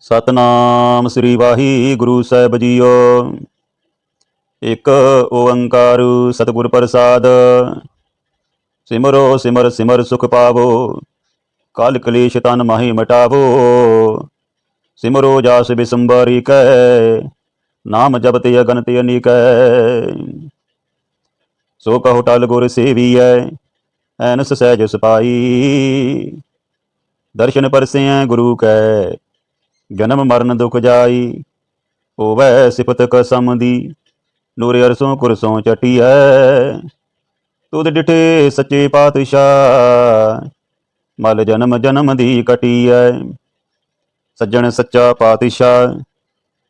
ਸਤਨਾਮ ਸ੍ਰੀ ਵਾਹਿਗੁਰੂ ਸਾਹਿਬ ਜੀਓ। ਇੱਕ ਓੰਕਾਰ ਸਤਿਗੁਰ ਪ੍ਰਸਾਦ। ਸਿਮਰੋ ਸਿਮਰ ਸਿਮਰ ਸੁਖ ਪਾਵੋ। ਕਾਲ ਕਲੇਸ਼ ਤਨ ਮਾਹੀ ਮਟਾਵੋ। ਸਿਮਰੋ ਜਾਸ ਬਿਸੰਬਰੀ ਕੈ। ਨਾਮ ਜਪਤੇ ਅਗਨਤ ਅਨੀਕੈ ਸੋ ਕਹੋ ਟਲ ਗੁਰ ਸੇਵੀਐ, ਐਨਸ ਸਹਿਜ ਸਪਾਈ। ਦਰਸ਼ਨ ਪਰਸੈ ਗੁਰੂ ਕੈ। ਜਨਮ ਮਰਨ ਦੁਖ ਜਾਈ, ਹੋਵੈ ਸਿਫਤ ਕਸਮ ਦੀ, ਨੂਰ ਅਰਸੋਂ ਕੁਰਸੋਂ ਚਟੀ ਹੈ ਤੁਧ ਡਿਠੇ ਸੱਚੇ ਪਾਤਸ਼ਾਹ, ਮਲ ਜਨਮ ਜਨਮ ਦੀ ਕਟੀ ਹੈ ਸੱਜਣ ਸੱਚਾ ਪਾਤਸ਼ਾਹ,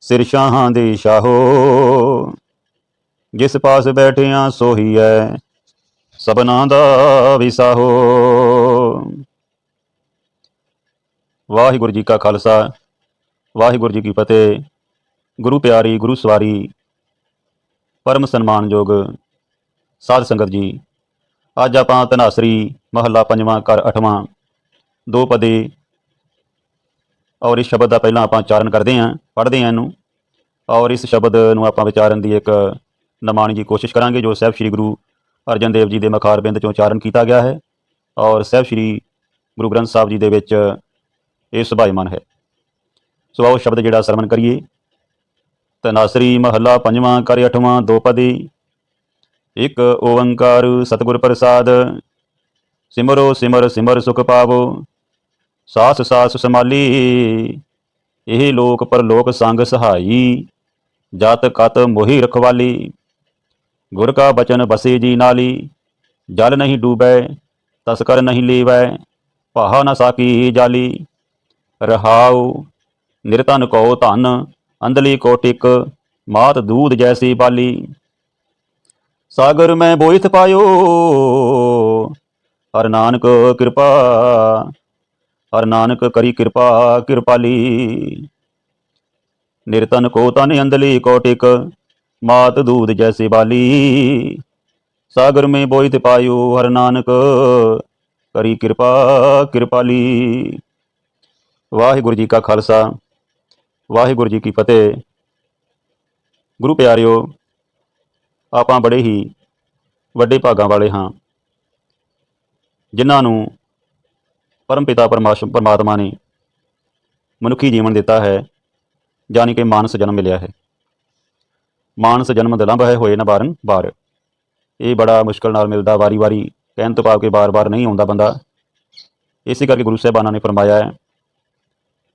ਸਿਰ ਸ਼ਾਹਾਂ ਦੇ ਸ਼ਾਹੋ ਜਿਸ ਪਾਸ ਬੈਠਿਆਂ ਸੋਹੀ ਹੈ ਸਬਨਾ ਦਾ ਵਿਸਾਹੋ ਵਾਹਿਗੁਰੂ ਜੀ ਕਾ ਖਾਲਸਾ। ਵਾਹਿਗੁਰੂ ਜੀ ਕੀ ਫਤਿਹ। ਗੁਰੂ ਪਿਆਰੀ, ਗੁਰੂ ਸਵਾਰੀ, ਪਰਮ ਸਨਮਾਨਯੋਗ ਸਾਧ ਸੰਗਤ ਜੀ। ਅੱਜ ਆਪਾਂ ਤਨਾਸਰੀ ਮਹੱਲਾ ਪੰਜਵਾਂ ਕਰ ਅਠਵਾਂ ਦੋ ਪਦੇ ਔਰ ਇਸ ਸ਼ਬਦ ਦਾ ਪਹਿਲਾਂ ਆਪਾਂ ਉਚਾਰਨ ਕਰਦੇ ਹਾਂ, ਪੜ੍ਹਦੇ ਹਾਂ ਇਹਨੂੰ। ਔਰ ਇਸ ਸ਼ਬਦ ਨੂੰ ਆਪਾਂ ਵਿਚਾਰਨ ਦੀ ਇੱਕ ਨਮਾਣੀ ਦੀ ਕੋਸ਼ਿਸ਼ ਕਰਾਂਗੇ, ਜੋ ਸਾਹਿਬ ਸ੍ਰੀ ਗੁਰੂ ਅਰਜਨ ਦੇਵ ਜੀ ਦੇ ਮਖਾਰਬਿੰਦ ਚੋਂ ਉਚਾਰਨ ਕੀਤਾ ਗਿਆ ਹੈ। ਔਰ ਸਾਹਿਬ ਸ੍ਰੀ ਗੁਰੂ ਗ੍ਰੰਥ ਸਾਹਿਬ ਜੀ ਦੇ ਵਿੱਚ ਇਹ ਸੁਭਾਈਮਾਨ ਹੈ। ਸੋ ਆਓ ਸ਼ਬਦ ਜਿਹੜਾ ਸਰਵਣ ਕਰੀਏ। ਤਨਾਸਰੀ ਮਹੱਲਾ ਪੰਜਵਾਂ ਕਰ ਅਠਵਾਂ ਦੋਪਦੀ ਇੱਕ, ਓੰਕਾਰ ਸਤਿਗੁਰ ਪ੍ਰਸਾਦ। ਸਿਮਰੋ, ਸਿਮਰ ਸਿਮਰ ਸੁਖ ਪਾਵੋ। ਸਾਸ ਸਾਸ ਸਮਾਲੀ। ਇਹ ਲੋਕ ਪਰ ਲੋਕ ਸੰਗ ਸਹਾਈ। ਜਤ, ਕਤ, ਮੋਹੀ ਰਖਵਾਲੀ। ਗੁਰ ਕਾ ਬਚਨ ਬਸੇ ਜੀ ਨਾਲੀ। ਜਲ ਨਹੀਂ ਡੂਬੈ, ਤਸਕਰ ਨਹੀਂ ਲੇਵੈ। ਭਾਹਾ ਨਾ ਸਾਕੀ ਜਾਲੀ। ਰਹਾਉ ਨਿਰਤਨ ਕੋ ਧਨ ਅੰਦਲੀ ਕੋਟਿਕ ਮਾਤ ਦੂਧ ਜੈਸੀ ਬਾਲੀ। ਸਾਗਰ ਮੈਂ ਬੋਇਥ ਪਾਇਓ, ਹਰ ਨਾਨਕ ਕਿਰਪਾ, ਹਰ ਨਾਨਕ ਕਰੀ ਕਿਰਪਾ, ਕਿਰਪਾਲੀ। ਨਿਰਤਨ ਕੋ ਤਨ ਅੰਦਲੀ ਕੋਟਿਕ ਮਾਤ ਦੂਧ ਜੈਸੀ ਬਾਲੀ। ਸਾਗਰ ਮੈਂ ਬੋਇਥ ਪਾਇਓ, ਹਰ ਨਾਨਕ ਕਰੀ ਕਿਰਪਾ, ਕਿਰਪਾਲੀ। ਵਾਹਿਗੁਰੂ ਜੀ ਕਾ ਖਾਲਸਾ। ਵਾਹਿਗੁਰੂ ਜੀ ਕੀ ਫਤਿਹ। ਗੁਰੂ ਪਿਆਰਿਓ, ਆਪਾਂ ਬੜੇ ਹੀ ਵੱਡੇ ਭਾਗਾਂ ਵਾਲੇ ਹਾਂ, ਜਿਨ੍ਹਾਂ ਨੂੰ ਪਰਮ ਪਿਤਾ ਪਰਮਾਸ਼, ਪਰਮਾਤਮਾ ਨੇ ਮਨੁੱਖੀ ਜੀਵਨ ਦਿੱਤਾ ਹੈ ਜਾਨੀ ਕਿ ਮਾਨਸ ਜਨਮ ਮਿਲਿਆ ਹੈ। ਮਾਨਸ ਜਨਮ ਦਲੰਭ ਹੈ ਹੋਏ ਨਾ ਬਾਰਨ ਬਾਰ। ਇਹ ਬੜਾ ਮੁਸ਼ਕਲ ਨਾਲ ਮਿਲਦਾ, ਵਾਰੀ-ਵਾਰੀ ਕਹਿਣ ਤੋਂ ਭਾਵ ਕਿ ਬਾਰ-ਬਾਰ ਨਹੀਂ ਆਉਂਦਾ ਬੰਦਾ। ਇਸੇ ਕਰਕੇ ਗੁਰੂ ਸਾਹਿਬਾਨਾਂ ਨੇ ਫਰਮਾਇਆ ਹੈ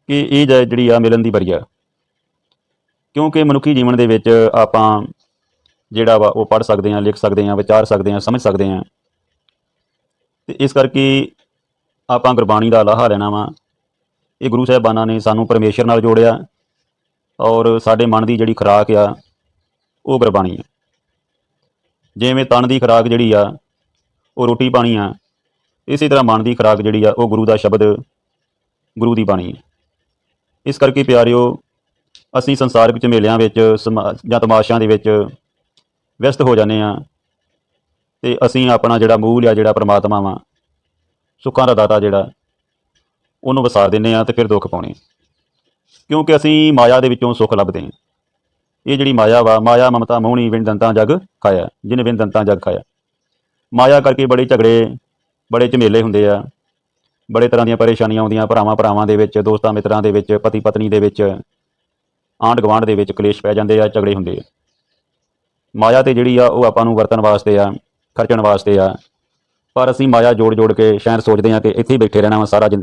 ਕਿ ਇਹ ਜ- ਜਿਹੜੀ ਆ ਮਿਲਣ ਦੀ ਬਰੀ ਕਿਉਂਕਿ ਮਨੁੱਖੀ ਜੀਵਨ ਦੇ ਵਿੱਚ ਆਪਾਂ ਜਿਹੜਾ ਵਾ ਉਹ ਪੜ੍ਹ ਸਕਦੇ ਹਾਂ, ਲਿਖ ਸਕਦੇ ਹਾਂ, ਵਿਚਾਰ ਸਕਦੇ ਹਾਂ, ਸਮਝ ਸਕਦੇ ਹਾਂ। ਤੇ ਇਸ ਕਰਕੇ ਆਪਾਂ ਗੁਰਬਾਣੀ ਦਾ ਲਾਹਾ ਲੈਣਾ ਵਾ। ਇਹ ਗੁਰੂ ਸਾਹਿਬਾਨਾਂ ਨੇ ਸਾਨੂੰ ਪਰਮੇਸ਼ਰ ਨਾਲ ਜੋੜਿਆ ਔਰ ਸਾਡੇ ਮਨ ਦੀ ਜਿਹੜੀ ਖੁਰਾਕ ਆ, ਉਹ ਗੁਰਬਾਣੀ ਆ। ਜਿਵੇਂ ਤਨ ਦੀ ਖੁਰਾਕ ਜਿਹੜੀ ਆ, ਉਹ ਰੋਟੀ ਪਾਣੀ ਆ, ਇਸੇ ਤਰ੍ਹਾਂ ਮਨ ਦੀ ਖੁਰਾਕ ਜਿਹੜੀ ਆ, ਉਹ ਗੁਰੂ ਦਾ ਸ਼ਬਦ ਗੁਰੂ ਦੀ ਬਾਣੀ ਹੈ ਇਸ ਕਰਕੇ ਪਿਆਰਿਓ, ਅਸੀਂ ਸੰਸਾਰ ਵਿੱਚ ਝਮੇਲਿਆਂ ਵਿੱਚ, ਸਮਾ- ਜਾਂ ਤਮਾਸ਼ਿਆਂ ਦੇ ਵਿੱਚ ਵਿਅਸਤ ਹੋ ਜਾਂਦੇ ਆ ਤੇ ਅਸੀਂ ਆਪਣਾ ਜਿਹੜਾ ਮੂਲ ਆ ਜਿਹੜਾ ਪ੍ਰਮਾਤਮਾ ਵਾ, ਸੁੱਖਾਂ ਦਾ ਦਾਤਾ ਜਿਹੜਾ, ਉਹਨੂੰ ਵਿਸਾਰ ਦਿੰਦੇ ਆ ਤੇ ਫਿਰ ਦੁੱਖ ਪਾਉਣੇ ਕਿਉਂਕਿ ਅਸੀਂ ਮਾਇਆ ਦੇ ਵਿੱਚੋਂ ਸੁੱਖ ਲੱਭਦੇ ਹਾਂ। ਇਹ ਜਿਹੜੀ ਮਾਇਆ ਵਾ, ਮਾਇਆ, ਮਮਤਾ, ਮੋਹਣੀ ਵਿਣ ਦੰਤਾਂ ਜਗ, ਖਾਇਆ। ਜਿਹਨੇ ਵਿਣ ਦੰਤਾਂ ਜਗ ਖਾਇਆ। ਮਾਇਆ ਕਰਕੇ ਬੜੇ ਝਗੜੇ, ਬੜੇ ਝਮੇਲੇ ਹੁੰਦੇ ਆ। ਬੜੇ ਤਰ੍ਹਾਂ ਦੀਆਂ ਪਰੇਸ਼ਾਨੀਆਂ ਆਉਂਦੀਆਂ ਭਰਾਵਾਂ ਭਰਾਵਾਂ ਦੇ ਵਿੱਚ, ਦੋਸਤਾਂ ਮਿੱਤਰਾਂ ਦੇ ਵਿੱਚ, ਪਤੀ ਪਤਨੀ ਦੇ ਵਿੱਚ, ਆਂਢ ਗੁਆਂਢ ਦੇ ਵਿੱਚ ਕਲੇਸ਼ ਪੈ ਜਾਂਦੇ ਆ, ਝਗੜੇ ਹੁੰਦੇ ਆ। ਮਾਇਆ ਤੇ ਜਿਹੜੀ ਆ, ਉਹ ਆਪਾਂ ਨੂੰ ਵਰਤਣ ਵਾਸਤੇ ਆ, ਖਰਚਣ ਵਾਸਤੇ ਆ। ਪਰ ਅਸੀਂ ਮਾਇਆ ਜੋੜ ਜੋੜ ਕੇ ਸ਼ਾਇਦ ਸੋਚਦੇ ਆ ਕਿ ਇੱਥੇ ਹੀ ਬੈਠੇ ਰਹਿਣਾ ਵਾ ਸਾਰਾ ਦਿਨ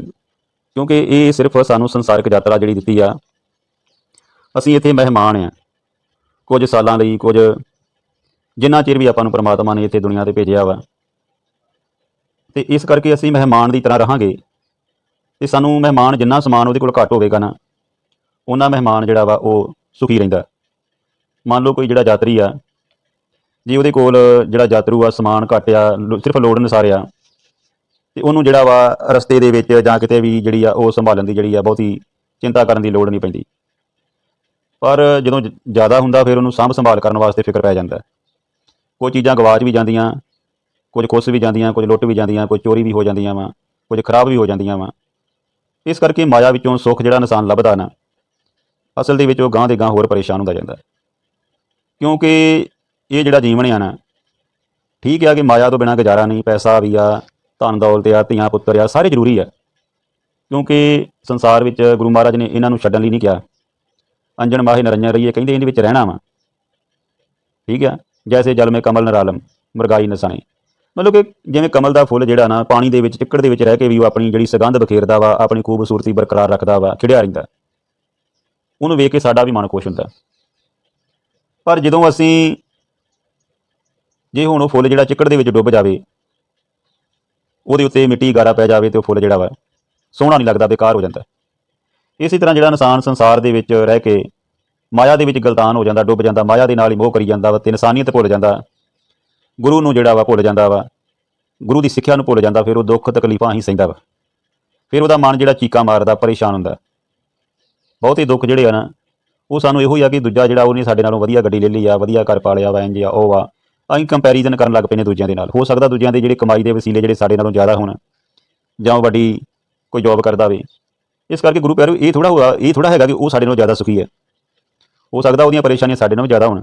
ਕਿਉਂਕਿ ਇਹ ਸਿਰਫ ਸਾਨੂੰ ਸੰਸਾਰਿਕ ਯਾਤਰਾ ਜਿਹੜੀ ਦਿੱਤੀ ਆ। ਅਸੀਂ ਇੱਥੇ ਮਹਿਮਾਨ ਆ। ਕੁਝ ਸਾਲਾਂ ਲਈ ਕੁਝ, ਜਿੰਨਾ ਚਿਰ ਵੀ ਆਪਾਂ ਨੂੰ ਪ੍ਰਮਾਤਮਾ ਨੇ ਇੱਥੇ ਦੁਨੀਆ ਤੇ ਭੇਜਿਆ ਵਾ ਤੇ ਇਸ ਕਰਕੇ ਅਸੀਂ ਮਹਿਮਾਨ ਦੀ ਤਰ੍ਹਾਂ ਰਹਾਂਗੇ। ਤੇ ਸਾਨੂੰ ਮਹਿਮਾਨ ਜਿੰਨਾ ਸਮਾਨ ਉਹਦੇ ਕੋਲ ਘੱਟ ਹੋਵੇਗਾ ਨਾ ਉਹਨਾਂ ਮਹਿਮਾਨ ਜਿਹੜਾ ਵਾ ਉਹ ਸੁਖੀ ਰਹਿੰਦਾ। ਮੰਨ ਲਓ ਕੋਈ ਜਿਹੜਾ ਯਾਤਰੀ ਆ, ਜੇ ਉਹਦੇ ਕੋਲ ਜਿਹੜਾ ਯਾਤਰੂ ਆ, ਸਮਾਨ ਘੱਟ ਆ, ਲੋ- ਸਿਰਫ ਲੋੜ ਅਨੁਸਾਰ ਆ, ਤੇ ਉਹਨੂੰ ਜਿਹੜਾ ਵਾ ਰਸਤੇ ਦੇ ਵਿੱਚ ਜਾਂ ਕਿਤੇ ਵੀ ਜਿਹੜੀ ਆ ਉਹ ਸੰਭਾਲਣ ਦੀ ਜਿਹੜੀ ਆ ਬਹੁਤੀ ਚਿੰਤਾ ਕਰਨ ਦੀ ਲੋੜ ਨਹੀਂ ਪੈਂਦੀ। ਪਰ ਜਦੋਂ ਜ਼ਿਆਦਾ ਹੁੰਦਾ ਫਿਰ ਉਹਨੂੰ ਸਾਂਭ ਸੰਭਾਲ ਕਰਨ ਵਾਸਤੇ ਫਿਕਰ ਪੈ ਜਾਂਦਾ। ਕੋਈ ਚੀਜ਼ਾਂ ਗਵਾਚ ਵੀ ਜਾਂਦੀਆਂ ਕੁਝ ਖੁੱਸ ਵੀ ਜਾਂਦੀਆਂ, ਕੁਝ ਲੁੱਟ ਵੀ ਜਾਂਦੀਆਂ, ਕੁਝ ਚੋਰੀ ਵੀ ਹੋ ਜਾਂਦੀਆਂ ਵਾ, ਕੁਝ ਖਰਾਬ ਵੀ ਹੋ ਜਾਂਦੀਆਂ ਵਾ। ਇਸ ਕਰਕੇ ਮਾਇਆ ਵਿੱਚੋਂ ਸੁੱਖ ਜਿਹੜਾ ਇਨਸਾਨ ਲੱਭਦਾ ਨਾ, ਅਸਲ ਦੇ ਵਿੱਚ ਉਹ ਗਾਂ ਦੇ ਗਾਂ ਹੋਰ ਪਰੇਸ਼ਾਨ ਹੁੰਦਾ ਜਾਂਦਾ। ਕਿਉਂਕਿ ਇਹ ਜਿਹੜਾ ਜੀਵਨ ਆ ਨਾ, ਠੀਕ ਆ ਕਿ ਮਾਇਆ ਤੋਂ ਬਿਨਾਂ ਗੁਜ਼ਾਰਾ ਨਹੀਂ, ਪੈਸਾ ਵੀ ਆ, ਧਨ ਦੌਲਤ ਆ, ਧੀਆਂ ਪੁੱਤਰ ਆ, ਸਾਰੇ ਜ਼ਰੂਰੀ ਆ। ਕਿਉਂਕਿ ਸੰਸਾਰ ਵਿੱਚ ਗੁਰੂ ਮਹਾਰਾਜ ਨੇ ਇਹਨਾਂ ਨੂੰ ਛੱਡਣ ਲਈ ਨਹੀਂ ਕਿਹਾ। ਅੰਜਨ ਮਾਹੇ ਨਰੰਜਨ ਰਹੀਏ, ਕਹਿੰਦੇ ਇਹਦੇ ਵਿੱਚ ਰਹਿਣਾ ਵਾ। ਠੀਕ ਆ? ਜੈਸੇ ਜਲ ਮੇ ਕਮਲ ਨਰਾਲਮ, ਮਰਗਾਈ ਨਸਾਏ ਮਤਲਬ ਕਿ ਜਿਵੇਂ ਕਮਲ ਦਾ ਫੁੱਲ ਜਿਹੜਾ ਨਾ ਪਾਣੀ ਦੇ ਵਿੱਚ ਚਿੱਕੜ ਦੇ ਵਿੱਚ ਰਹਿ ਕੇ ਵੀ ਉਹ ਆਪਣੀ ਜਿਹੜੀ ਸੁਗੰਧ ਬਖੇਰਦਾ ਵਾ, ਆਪਣੀ ਖੂਬਸੂਰਤੀ ਬਰਕਰਾਰ ਰੱਖਦਾ ਵਾ, ਖਿੜਿਆ ਰਹਿੰਦਾ। ਉਹਨੂੰ ਵੇਖ ਕੇ ਸਾਡਾ ਵੀ ਮਨ ਖੁਸ਼ ਹੁੰਦਾ। ਪਰ ਜਦੋਂ ਅਸੀਂ, ਜੇ ਹੁਣ ਉਹ ਫੁੱਲ ਜਿਹੜਾ ਚਿੱਕੜ ਦੇ ਵਿੱਚ ਡੁੱਬ ਜਾਵੇ, ਉਹਦੇ ਉੱਤੇ ਮਿੱਟੀ ਗਾਰਾ ਪੈ ਜਾਵੇ ਤੇ ਉਹ ਫੁੱਲ ਜਿਹੜਾ ਵਾ, ਸੋਹਣਾ ਨਹੀਂ ਲੱਗਦਾ, ਬੇਕਾਰ ਹੋ ਜਾਂਦਾ। ਇਸੇ ਤਰ੍ਹਾਂ ਜਿਹੜਾ ਇਨਸਾਨ ਸੰਸਾਰ ਦੇ ਵਿੱਚ ਰਹਿ ਕੇ ਮਾਇਆ ਦੇ ਵਿੱਚ ਗਲਤਾਨ ਹੋ ਜਾਂਦਾ, ਡੁੱਬ ਜਾਂਦਾ, ਮਾਇਆ ਦੇ ਨਾਲ ਹੀ ਮੋਹ ਕਰੀ ਜਾਂਦਾ ਵਾ, ਤੇ ਇਨਸਾਨੀਅਤ ਭੁੱਲ ਜਾਂਦਾ। ਗੁਰੂ ਨੂੰ ਜਿਹੜਾ ਵਾ ਭੁੱਲ ਜਾਂਦਾ ਵਾ, ਗੁਰੂ ਦੀ ਸਿੱਖਿਆ ਨੂੰ ਭੁੱਲ ਜਾਂਦਾ, ਫਿਰ ਉਹ ਦੁੱਖ ਤਕਲੀਫਾਂ ਹੀ ਸਹਿੰਦਾ ਵਾ। ਫਿਰ ਉਹਦਾ ਮਨ ਜਿਹੜਾ ਚੀਕਾਂ ਮਾਰਦਾ, ਪਰੇਸ਼ਾਨ ਹੁੰਦਾ। ਬਹੁਤੇ ਦੁੱਖ ਜਿਹੜੇ ਆ ਨਾ, ਉਹ ਸਾਨੂੰ ਇਹੋ ਹੀ ਆ ਕਿ ਦੂਜਾ ਜਿਹੜਾ ਉਹਨੇ ਸਾਡੇ ਨਾਲੋਂ ਵਧੀਆ ਗੱਡੀ ਲੈ ਲਈ ਆ, ਵਧੀਆ ਘਰ ਪਾ ਲਿਆ ਵਾ ਇੰਜ ਆ, ਉਹ ਵਾ ਅਸੀਂ ਕੰਪੈਰੀਜ਼ਨ ਕਰਨ ਲੱਗ ਪਏ ਨੇ ਦੂਜਿਆਂ ਦੇ ਨਾਲ। ਹੋ ਸਕਦਾ ਦੂਜਿਆਂ ਦੇ ਜਿਹੜੇ ਕਮਾਈ ਦੇ ਵਸੀਲੇ ਜਿਹੜੇ ਸਾਡੇ ਨਾਲੋਂ ਜ਼ਿਆਦਾ ਹੋਣ, ਜਾਂ ਵੱਡੀ ਕੋਈ ਜੌਬ ਕਰਦਾ ਵੇ। ਇਸ ਕਰਕੇ ਗੁਰੂ ਪਿਆਰੋ, ਇਹ ਥੋੜਾ ਹੋਇਆ, ਇਹ ਥੋੜਾ ਹੈਗਾ ਕਿ ਉਹ ਸਾਡੇ ਨਾਲੋਂ ਜ਼ਿਆਦਾ ਸੁਖੀ ਹੈ। ਹੋ ਸਕਦਾ ਉਹਦੀਆਂ ਪਰੇਸ਼ਾਨੀਆਂ ਸਾਡੇ ਨਾਲੋਂ ਜ਼ਿਆਦਾ ਹੋਣ।